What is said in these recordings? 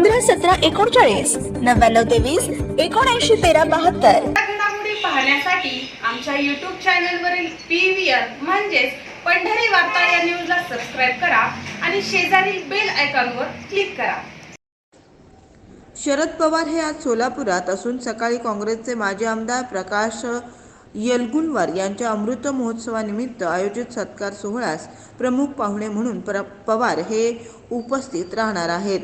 पंधरा सतरा एकोणचाळीस नव्याण्णव तेवीस एकोणऐंशी तेरा बहात्तर. घडामोडी पाहण्यासाठी आमच्या यूट्यूब चॅनलवरील पी व्ही आर म्हणजेच पंढरी वार्ता या न्यूजला सबस्क्राईब करा आणि शेजारील बेल आयकॉनवर क्लिक करा. शरद पवार हे आज सोलापुरात असून सकाळी काँग्रेसचे माजी आमदार प्रकाश यलगुनवार यांच्या अमृत महोत्सवानिमित्त आयोजित सत्कार सोहळ्यास प्रमुख पाहुणे म्हणून प्र पवार हे उपस्थित राहणार आहेत.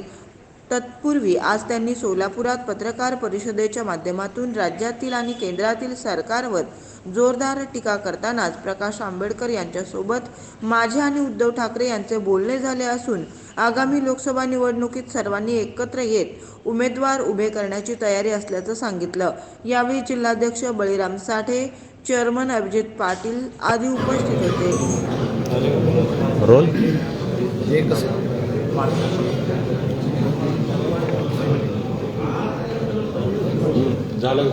तत्पूर्वी आज त्यांनी सोलापुरात पत्रकार परिषदेच्या माध्यमातून राज्यातील आणि केंद्रातील सरकारवर जोरदार टीका करतानाच प्रकाश आंबेडकर यांच्यासोबत माझे आणि उद्धव ठाकरे यांचे बोलणे झाले असून आगामी लोकसभा निवडणुकीत सर्वांनी एकत्र येत उमेदवार उभे करण्याची तयारी असल्याचं सांगितलं. यावेळी जिल्हाध्यक्ष बळीराम साठे चेअरमन अभिजित पाटील आदी उपस्थित होते. रोल?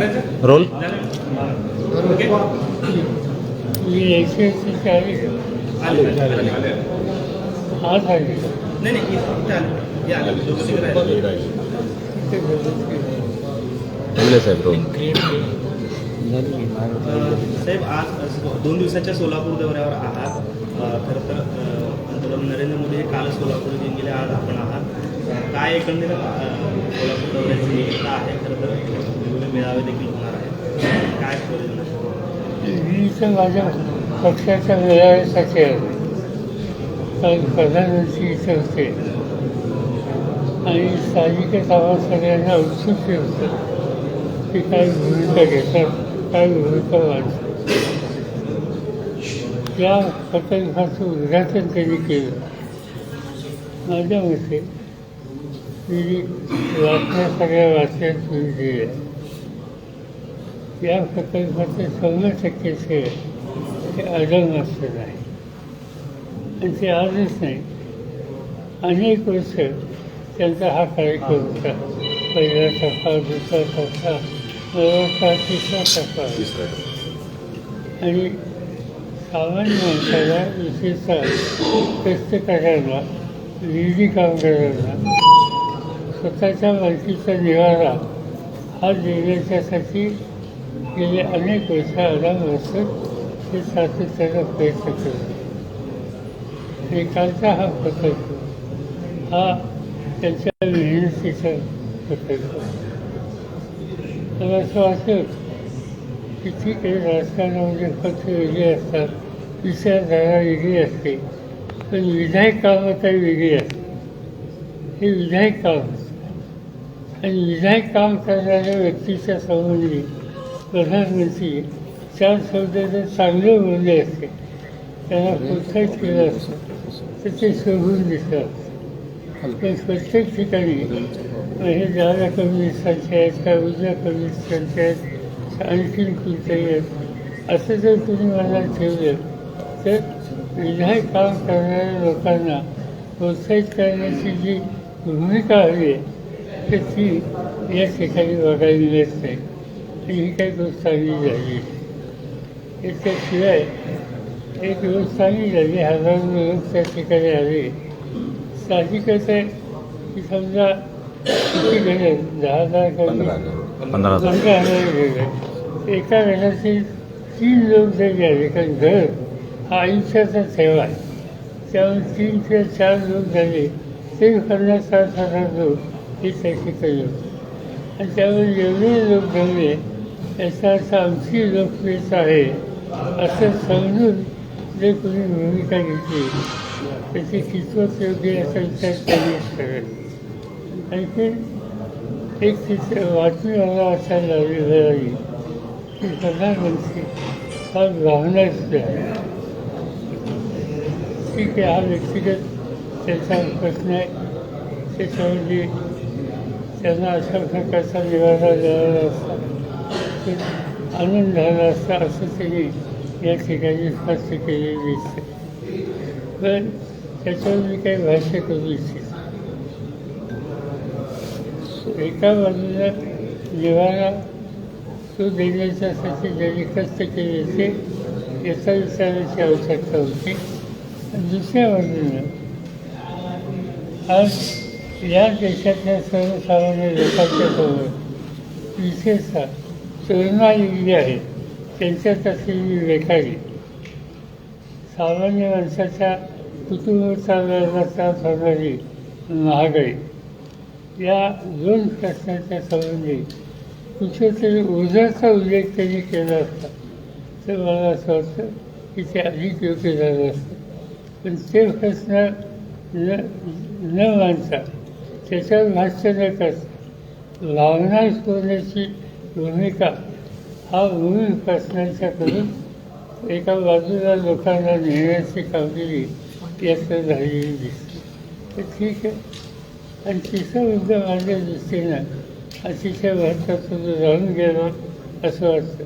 झालं रोल मी एकशे एकशे चाळीस हात आहे बोले साहेब रोल। साहेब आज दोन दिवसाच्या सोलापूर दौऱ्यावर आहात. अ, खरं तर अ, पंतप्रधान नरेंद्र मोदी हे कालच सोलापूर येऊन गेले. आज आपण आहात. अ, काय एकंदरीत दौऱ्याची आहे खरं तर मेळावे देखील होणार आहेत. काय मी तर माझ्या पक्षाच्या मेळाव्यासाठी आहे कारण प्रधानमंत्री इथे होते. आणि साहजिकच आम्हाला सगळ्यांना उत्सुकते होतं की काय भूमिका घेतात काय भूमिका मांडतात. या प्रकल्पाचं उद्घाटन त्यांनी केलं. माझ्या मते मी बातम्या सगळ्या वाचण्यात तुम्ही दिल्या या प्रकल्पाचे शंभर टक्के श्रेय हे अडलमास्टर आहे आणि ते आजच नाही. अनेक वर्ष त्यांचा हा कार्यक्रम होता. पहिला टप्पा दुसरा टप्पा नवरचा तिसरा टप्पा. आणि सामान्य माणसाला विशेषतः कष्टकऱ्यांना विधी कामगारांना स्वतःच्या मालकीचा निवारा हा देण्याच्यासाठी गेले अनेक वर्ष आराम असत ते सातत्याचा प्रयत्न करत आणि हा प्रकल्प हा त्यांच्या मेहनतीचा प्रकल्प. मला असं वाटतं की ठीक आहे राजकारणामध्ये पक्ष वेगळे असतात विचारधारा वेगळी असते. पण विधायक कामं तर वेगळी असते हे विधायक काम असतं आणि विधायक काम करणाऱ्या व्यक्तीच्या संबंधी प्रधानमंत्री चार शब्द जर चांगले बोलले असते. त्यांना प्रोत्साहित केलं असतं तर ते शोभून दिसतात. पण प्रत्येक ठिकाणी हे जागा कम्युनिस्टांचे आहेत का उजव्या कम्युनिस्टांचे आहेत आणखीन कोणत्याही आहेत असं जर तुम्ही मला ठेवलं तर विधायक काम करणाऱ्या लोकांना प्रोत्साहित करण्याची जी भूमिका हवी आहे तर ती या ठिकाणी बघायला मिळत. नाही आणि ही काही गोष्ट चांगली झाली. याच्याशिवाय एक गोष्ट चांगली झाली हजारो लोक त्या ठिकाणी आले. साहजिकच आहे की समजा किती घडे दहा हजार. पंधरा हजार. घडे एका घराचे तीन लोक जरी आले कारण घर हा आयुष्याचा ठेवा आहे. त्यामुळे तीन ते चार लोक झाले ते पन्नास साठ हजार लोक ही त्या ठिकाणी आणि त्यामुळे एवढे लोक जमले याचा अर्थ आमची लोकप्रियता आहे असं समजून जे कोणी भूमिका घेतली त्याची कितपत योग्य असा विचार त्यांनीच करेल आणखी एक चित्र बातमी मला असा लागली मिळाली की प्रधानमंत्री हा भावनाच आहे ठीक आहे हा व्यक्तिगत त्याचा प्रश्न आहे त्याच्यामध्ये त्यांना अशा प्रकारचा निवारा झाला असता आनंद झाला असता असं त्यांनी या ठिकाणी स्पष्ट केले दिसते पण त्याच्यावर मी काही भाष्य करू इच्छितो एका बाजूला निवारा तो देण्याच्यासाठी ज्यांनी कष्ट केले ते याचा विचारायची आवश्यकता होती दुसऱ्या बाजूला आज या देशातल्या सर्वसामान्य लोकांच्या समोर विशेषतः तरुणाई जी आहे त्यांच्या तसली बेकारी सामान्य माणसाच्या कुटुंब चालवायला होणारी महागाई या दोन प्रश्नाच्या संबंधी कुठेतरी ऊर्जाचा उल्लेख त्यांनी केला असता तर मला असं वाटतं की ते अधिक योग्य झालं असतं. पण ते प्रश्न न न त्याच्यावर भाष्य न करता भावना सोडण्याची भूमिका हा मूळ प्रश्नांच्या करून एका बाजूला लोकांना नेण्याची कामगिरी याचं झालेली दिसते. तर ठीक आहे. आणि तिसरा मुद्दा माझ्या दृष्टीनं अतिशय महत्त्वाचा जो राहून गेला असं वाटतं.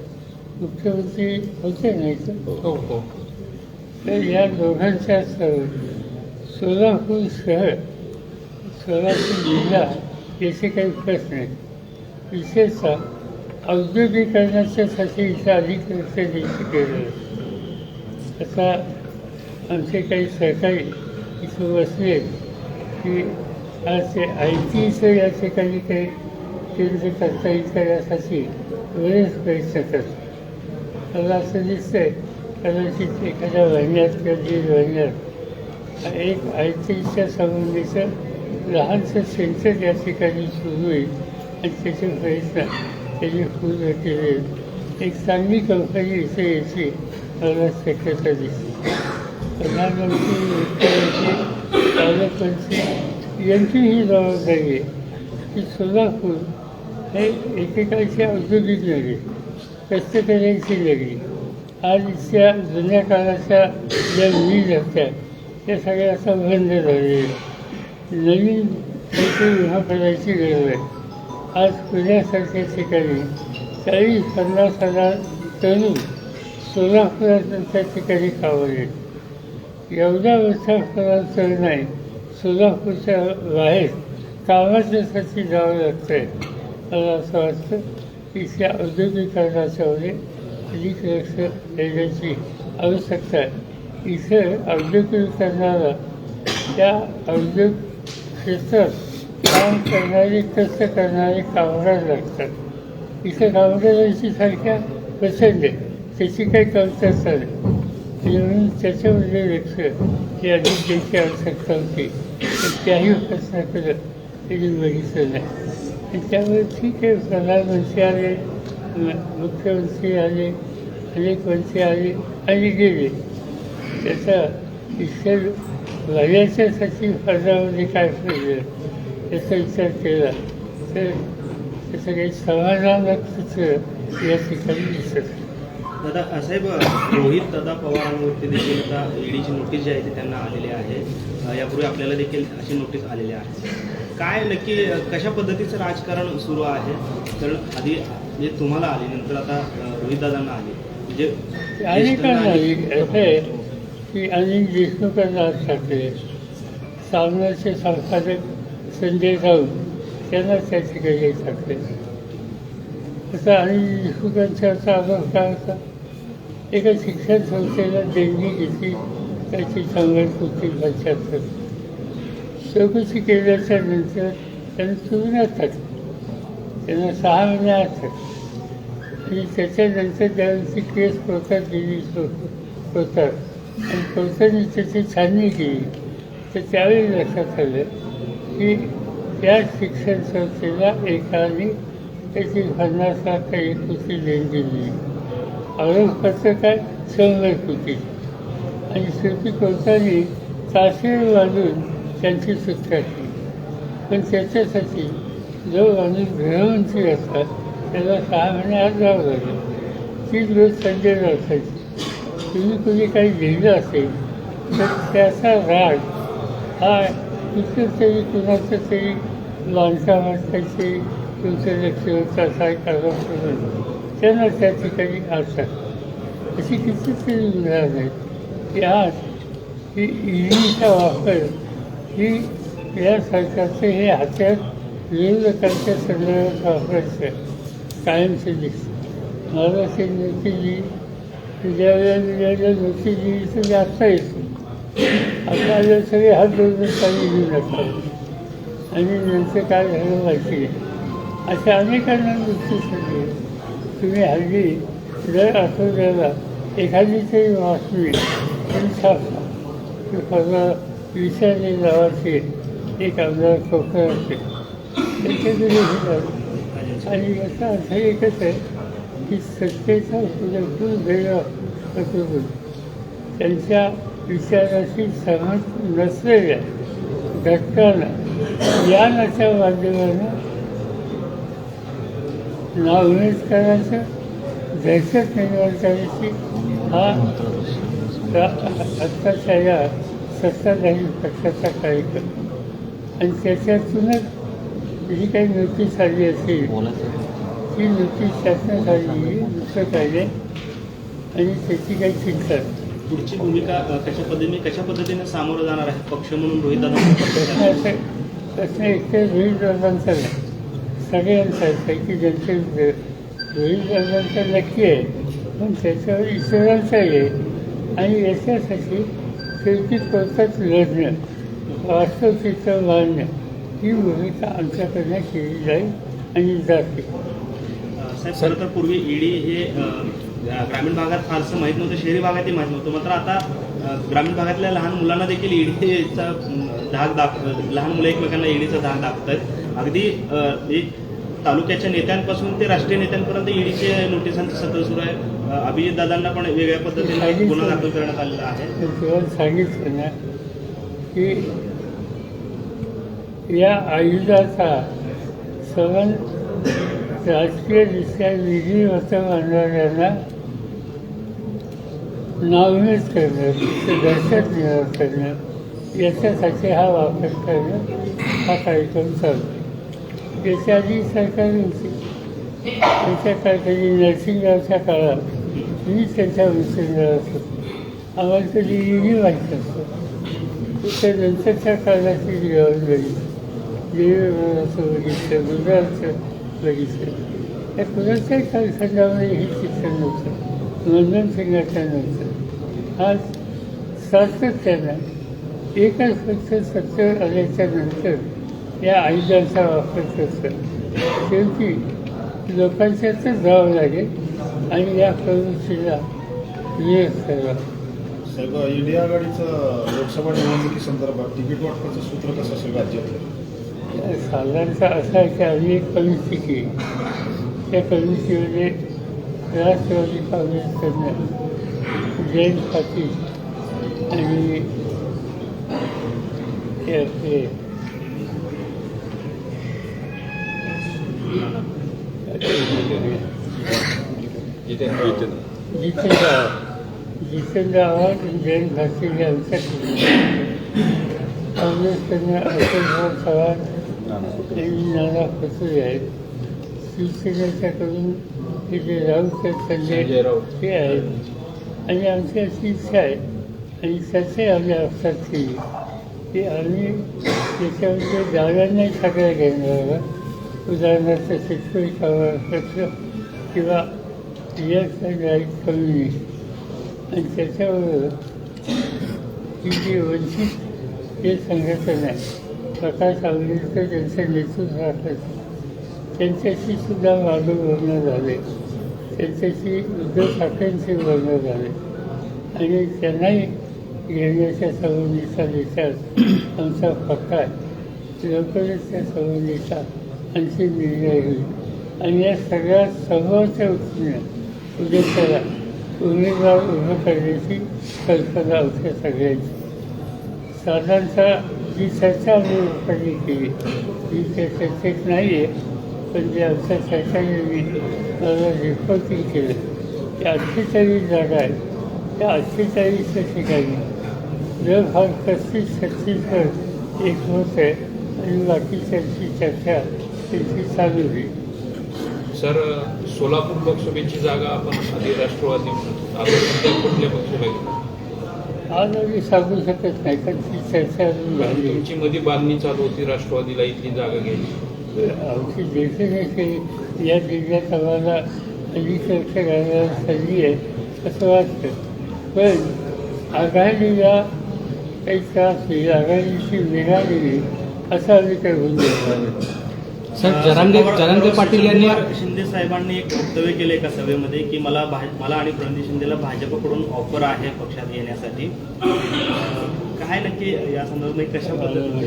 मुख्यमंत्री होते नाही तर हो हो. तर या दोघांच्या सोलापूर शहर सोलापूर जिल्हा याचे काही प्रश्न आहेत. विशेषतः औद्योगिकरणाच्यासाठी इथं अधिक लक्ष द्यायची गरज आता आमचे काही सहकारी इथं बसले की आज ते आय टीचं या ठिकाणी काही केंद्र करता येईल का यासाठी बरेच प्रयत्न करतात. मला असं दिसतंय कदाचित एखाद्या महिन्यात किंवा दीड महिन्यात एक आय टीच्या संबंधीचं लहानसं सेंटर या ठिकाणी सुरू होईल आणि त्याचे प्रयत्न त्याची पूर्ण केले एक चांगली कंपनी इथे याची मला शक्यता दिसते. प्रधानमंत्री मुख्यमंत्री पालकमंत्री यांची ही जबाबदारी आहे. की सोलापूर हे एकेकाळची औद्योगिक नगरी कष्टकऱ्यांची नगरी आज इथल्या जुन्या काळाच्या ज्या वीज होत्या त्या सगळ्या आता बंद झालेल्या नवीन काहीतरी उभा करायची गरज आहे. आज पुण्यासारख्या ठिकाणी चाळीस पन्नास हजार तरुण सोलापुरासारख्या ठिकाणी कावले एवढा वर्षापर्यंत तरुण नाही सोलापूरच्या बाहेर कामाच्यासाठी जावं लागतं आहे मला असं वाटतं की त्या औद्योगिकरणाच्यामध्ये अधिक लक्ष देण्याची आवश्यकता आहे. इथं औद्योगिकरणाला त्या औद्योगिक क्षेत्रात काम करणारे कष्ट करणारे कामगार लागतात. इथे कामगारांची संख्या प्रचंड आहे. त्याची काही कमतरता नाही. म्हणून त्याच्यामध्ये लक्ष हे अधिक द्यायची आवश्यकता होती. तर त्याही प्रश्नाकडं त्यांनी बघितलं नाही. आणि त्यामुळे ठीक आहे प्रधानमंत्री आले मुख्यमंत्री आले अनेक मंत्री आले आणि गेले. त्याचा इतर भल्याच्यासाठी पदामध्ये काय पाहिजे याचा विचार केला तर त्याचं काही समाधानक चित्र या ठिकाणी दिसत. दादा साहेब रोहित दादा पवारांवरती देखील आता ईडीची नोटीस जी आहे ती त्यांना आलेली आहे. यापूर्वी आपल्याला देखील अशी नोटीस आलेली आहे. काय नक्की कशा पद्धतीचं राजकारण सुरू आहे? तर आधी म्हणजे तुम्हाला आली नंतर आता अ, रोहितदादांना आली. म्हणजे की अनिल देशमुखांना आज सामनाचे संपादक संजय राऊत त्यांना त्या ठिकाणी असं आता अनिल देशमुखांचा आरोप काय होता? एका शिक्षण संस्थेला देणगी घेतली त्याची संघट होती लक्षात चौकशी केल्याच्यानंतर त्यांना तुरुंगात टाकलं. त्यांना सहा महिने आत आणि त्याच्यानंतर त्यांची केस कोर्टात दिली होतात आणि कोर्टाने त्याची छाननी केली तर त्यावेळी लक्षात आलं की त्या शिक्षण संस्थेला एकाने त्याची पन्नास लाख एक कोटी देणगी दिली आरोपपत्र काय? शंभर कोटी आणि शेवटी कोर्टाने ताशे वाजून त्यांची सुटका केली पण त्याच्यासाठी जो माणूस गृहमंत्री असतात त्याला सहा महिने आज जावं लागलं. तीच गोष्ट संजय असायची तुम्ही कुणी काही लिहिलं असेल तर त्याचा राग हा कुठेतरी कुणाचं तरी माणसावर काहीतरी तुमचं लक्ष होतं काय कारण करून त्यांना त्या ठिकाणी असतात अशी कितीतरी उदाहरणं आहेत. की आज ही ईडीचा वापर ही या सरकारचं हे हात्यात विरोधकांच्या संदर्भात वापरायचं कायमचे दिसतं मला असे नोटीजी ज्या वेळेला नोटीजीचं जास्त येतो जर सगळे हात जोडून काही घेऊ नका आणि नंतर काय झालं माहिती आहे अशा अनेकांना नुसती होते तुम्ही हल्ली दर आठवड्याला एखादी तरी बातमी तुम्ही छापा की परवा विचारले नावाचे एक आमदार कोकणाचे त्याच्याकडे घेतात आणि याचा अर्थ एकच आहे की सत्तेचा पुरेपूर गैरवापर करून त्यांच्या विचाराशी सहमत नसलेल्या घटकांना या नाच्या माध्यमानं नावनेच करायचं दहशत निर्माण करायची हा आत्ताच्या या सत्ताधारी पक्षाचा कार्यक्रम आणि त्याच्यातूनच जी काही नोटीस आली असेल ती नोटीस शासनात आली दुसरं कायदे आणि त्याची काही चिंता. पुढची भूमिका कशा पद्धतीने कशा पद्धतीने सामोरं जाणार आहे? पक्ष म्हणून रोहित एकतर रोहितदादांचा नाही. सगळ्यांचा आहे. की ज्यांचे रोहितदादांचा नक्की आहे. पण त्याच्यावर इतरांचाही आहे. आणि याच्यासाठी शेवटी कोर्टात लढणं वास्तव चित्र मांडणं ही भूमिका आमच्याकडनं केली जाईल आणि जाते. खरं तर पूर्वी ईडी हे अ, ग्रामीण भागात फारसं माहीत नव्हतं शहरी भागातही माहीत नव्हतं. मात्र आता ग्रामीण भागातल्या लहान मुलांना देखील ईडीचा अम, धाक दाख लहान मुलं एकमेकांना ईडीचा धाक दाखवत आहेत अगदी एक तालुक्याच्या नेत्यांपासून ते राष्ट्रीय नेत्यांपर्यंत ईडीचे नोटिसांचं सत्र सुरू आहे. अभिजित दादांना पण वेगळ्या पद्धतीने गुन्हा दाखल करण्यात आलेला आहे. सांगितलं ना की या आयुधाचा सवन राजकीयदृष्ट्या विधी मतं मांडणाऱ्यांना नावमेद करणं ते निर्माण करणं याच्यासाठी हा वापर करणं हा कार्यक्रम चालतो याच्या आधी सरकार होती त्याच्या काळात नरसिंगरावच्या काळात मी त्याच्या नरसिंगरावात असतो आम्हाला कधी ईडी माहीत नसतं त्यानंतरच्या काळाची जीवन झाली देवेगौडाचं बघितलं म्हणजे गुजरातचं बघितलं त्या कुणाच्याही कालखंडामध्ये हे शिक्षण नव्हतं मनमोहन सिंगाचं नव्हतं आज सातत्यानं एकच फक्त सत्तर आल्याच्यानंतर या आयुधांचा वापर करतं शेवटी लोकांच्यातच जावं लागेल आणि या प्रवृत्तीला विरोध करावा साहेब इंडिया आघाडीचं लोकसभा निवडणुकीसंदर्भात तिकीट वाटपाचं सूत्र कसं असेल राज्यातलं साधारणतः असं आहे की आम्ही एक कमिटी केली त्या कमिटीमध्ये राष्ट्रवादी काँग्रेसकडनं जयंत पाटील आणि ते आपले जितेंद्र जितेंद्र आव्हाड आणि जयंत पाटील यांच्या काँग्रेसकडनं अशोकराव चव्हाण नाना फसुरे आहेत शिवसेनेच्याकडून हे जे राऊत आहेत संजय राऊत. ते आहेत आणि आमची अशी इच्छा आहे. आणि त्याचे आम्ही लक्षात केली की आम्ही त्याच्यामध्ये डाव्यांनाही सगळ्या घेणार उदाहरणार्थ शेतकरी पक्ष किंवा यस अँड राईट कम्युनिस्ट आणि त्याच्याबरोबर ही जी वंचित हे संघटन आहे. प्रकाश आंबेडकर त्यांचं नेतृत्व असायचं त्यांच्याशी सुद्धा माझं बोलणं झाले. त्यांच्याशी उद्धव ठाकरेंचे बोलणं झाले. आणि त्यांनाही घेण्याच्या संबंधीचा विचार आमचा पक्का आहे. लवकरच त्या संबंधीचा अंतिम निर्णय होईल. आणि या सगळ्या समोरच्या उत्तीर्ण उद्देशाला उमेदवार उभं करण्याची कल्पना आमच्या सगळ्यांची. साधारणतः जी चर्चा आम्ही लोकांनी केली ही त्या चर्चेत नाही आहे पण जे आमच्या चर्चाने मला रिपोर्टिंग केलं ते अठ्ठेचाळीस जागा आहेत. त्या अठ्ठेचाळीसच्या ठिकाणी जर हा पस्तीस छत्तीसवर एक होत आहे आणि बाकीच्यांची चर्चा त्यांची चालू होईल सर सोलापूर लोकसभेची जागा आपण आधी राष्ट्रवादी म्हणून आता कुठल्या पक्षाला घेतो आज आम्ही सांगू शकत नाही कारण ती चर्चा अजून झाली तुमची मध्ये बांधणी चालू होती राष्ट्रवादीला इथली जागा घ्यायची आमची डेफिनेटली या जिल्ह्यात आम्हाला हल्ली चर्चा घालायला संधी आहे असं वाटतं. पण आघाडीला काही त्रास होईल आघाडीची मिळालेली असं आम्ही काही होऊन देणार. सर जरांगे जरांगे पाटील यांनी शिंदे साहेबांनी एक वक्तव्य केले एका सभेमध्ये की मला भाज- मला आणि प्रणित शिंदेला भाजपकडून ऑफर आहे पक्षात येण्यासाठी काय नक्की या संदर्भात कशा पद्धतीने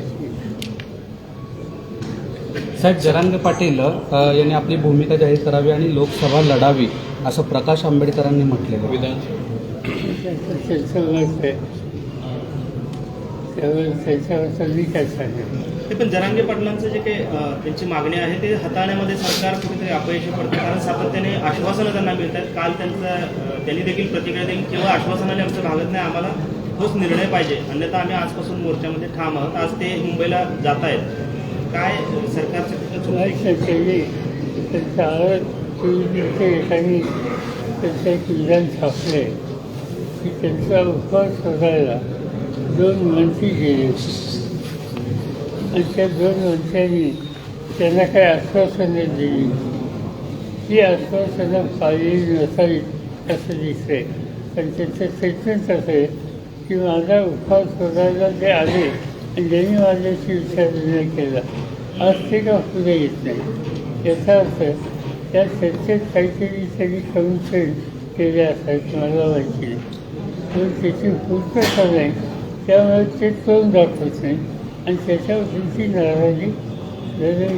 साहेब जरांगे पाटील यांनी आपली भूमिका जाहीर करावी आणि लोकसभा लढावी असं प्रकाश आंबेडकरांनी म्हटलेलं त्यावर त्याच्यावर मी काय सांगेन ते पण जरांगे पाटलांचं जे काही त्यांची मागणी आहे ते हाताळण्यामध्ये सरकार कुठेतरी अपयशी पडतं. कारण सातत्याने आश्वासनं त्यांना मिळतात. काल त्यांचा त्यांनी देखील प्रतिक्रिया दिली केवळ आश्वासनाने आमचं भागत नाही आम्हाला ठोस निर्णय पाहिजे. अन्यथा आम्ही आजपासून मोर्चामध्ये ठाम आहोत. आज ते मुंबईला जात आहेत काय सरकारचं विधान छापले. की त्यांचा उपवास करायला दोन मंत्री गेले. आणि त्या दोन वर्षांनी त्यांना काही आश्वासनं दिली. ती आश्वासनं पाळलेली नसावीत असं दिसतंय. पण त्याचं स्टेटमेंट असं आहे की माझा उपवास शोधायला ते आले आणि ज्यांनी माझ्याशी विचारविनिमय केला. आज ते का पुढे येत नाही? याचा अर्थ त्या चर्चेत काहीतरी त्यांनी कमिटमेंट केले असायत मला वाटते. पण त्याची पूर्तता नाही त्यामुळे ते तोंड दाखवत नाही. आणि त्याच्यावर त्यांची नाराजी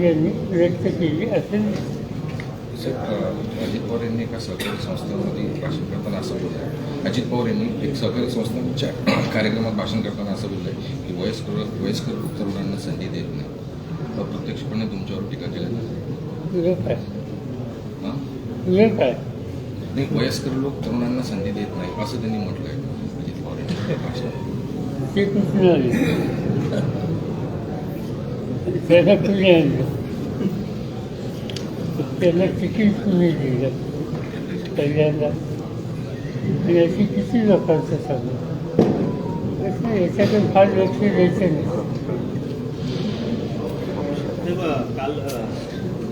यांनी व्यक्त केली असेल अजित पवार यांनी एका सहकारी संस्थेमध्ये भाषण करताना असं बोललं अजित पवार यांनी एक सहकारी संस्थांच्या कार्यक्रमात भाषण करताना असं बोललंय की वयस्कर वयस्कर तरुणांना संधी देत नाही. अप्रत्यक्षपणे तुमच्यावर टीका केल्या काय? नाही वयस्कर लोक तरुणांना संधी देत नाही असं त्यांनी म्हटलंय अजित पवार यांनी. आले? त्याला तुम्ही आणलं त्याला तिकीट तुम्ही दिलं पहिल्यांदा आणि किती लोकांचं सांगू कसं याच्याकडे फार लक्ष द्यायचं नाही ते ब- काल अ,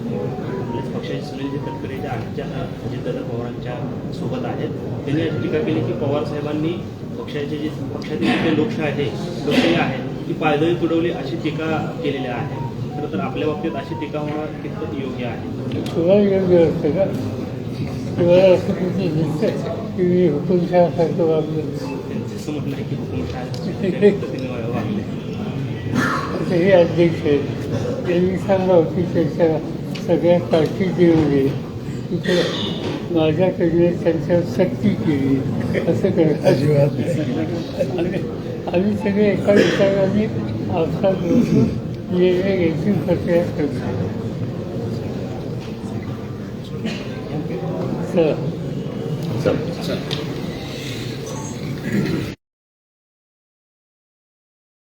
आपल्याच पक्षाचे सुनीलजी तटकरे जे आजच्या अजितदादा पवारांच्या सोबत आहेत त्यांनी अशी टीका केली की पवार साहेबांनी पक्षाचे जे पक्षातील जे लोकशाही आहे लोकशाही आहे ती पायदळी तुडवली अशी टीका केलेली आहे. खरं तर आपल्या बाबतीत अशी टीका होणं कितपत योग्य आहे. तुला योग्य असतं का तुम्हाला असं कुठे दिसतं की मी हुकुमशहासारखं वागलं त्यांचं असं म्हणणं आहे की हुकुमशाही पद्धतीने वागले. आता हे अध्यक्ष आहेत. त्यांनी सांगावं की त्यांच्या सगळ्या पार्टीमध्ये तिथे माझ्याकडे त्यांच्यावर सक्ती केली असं करत अजिबात आम्ही सगळे एका विचाराने आवसात बसून निर्णय घ्यायची प्रक्रिया करतो.